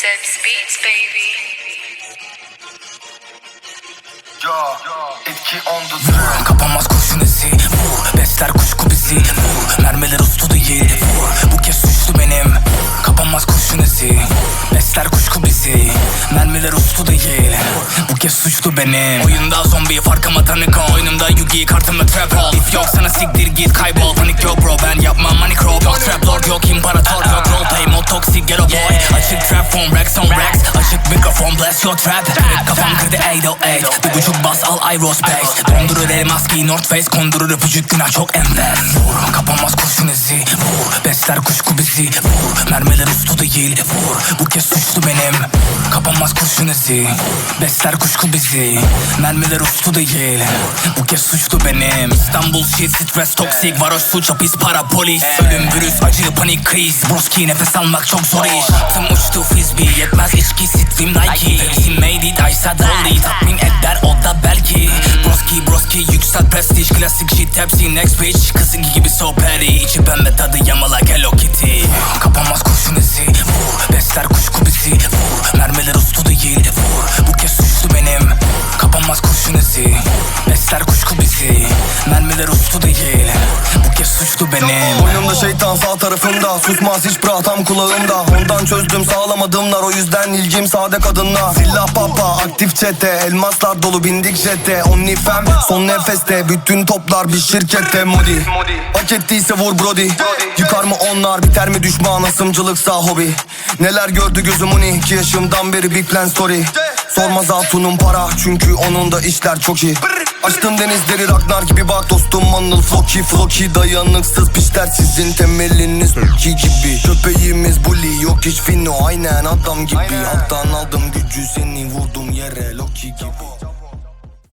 Sebs Beats, baby. Ya etki on the track Kapanmaz kurşun izi. Vur besler kuşku bizi. Vur mermiler ustu değil. Vur bu kez suçlu benim. Kapanmaz kurşun izi. Besler kuşku bizi. Mermiler ustu değil. Bu kez suçlu benim. Oyunda zombi farkıma tanık ol. Oyunumda Yugi kartımda trap ol. If yok sana siktir git kaybol racks on racks Açık mikrofon blast your trap. Kafam kırdı 808 Bir buçuk bas al aerospace Dondurur elmas giy North Face Kondurur öpücük günah çok enfes Vur kapanmaz kurşun izi. Vur besler kuşku bizi. Vur mermiler ustu değil. Vur bu kez suçlu benim. Kapanmaz kurşun izi. Besler kuşku bizi. Mermiler ustu değil. Bu kez suçlu benim. İstanbul shit stres toksik Varoş suç hapis para polis. Ölüm virüs acı panik kriz. Broski nefes almak çok zor iş. Tım frisbee Yetmez içki stream Nike. Verisi made it Aysa dolly Tatmin eder o da belki. Broski broski yüksel prestij. Klasik shit hepsi next bitch. Kızınki gibi so petty. İçi pembe tadı yamalı Hello Kitty. Kapanmaz kurşun izi Vur besler kuşku bizi. Vur mermiler ustu değil. Vur bu kez suçlu benim. Kapanmaz kurşun izi Besler kuşku bizi. Mermiler ustu değil benim. Boynumda şeytan sağ tarafımda. Susmaz hiç tam kulağımda. Ondan çözdüm sağlamadımlar O yüzden ilgim sade kadınla. Silah papa aktif çete. Elmaslar dolu bindik jete. Only fam son nefeste. Bütün toplar bir şirkette Modi. Hak ettiyse vur brody. Yıkar mı onlar biter mi düşman? Asımcılıksa hobi. Neler gördü gözüm 12 yaşımdan beri big plan story. Sormaz hatunun para çünkü onun da işler çok iyi Açtım denizleri Ragnar gibi bak dostum Manıl Floki Floki dayanıksız pişler sizin temeliniz. Ki gibi Köpeğimiz bully yok hiç fino. Aynen adam gibi. Alttan aldım gücü seni vurdum yere. Loki gibi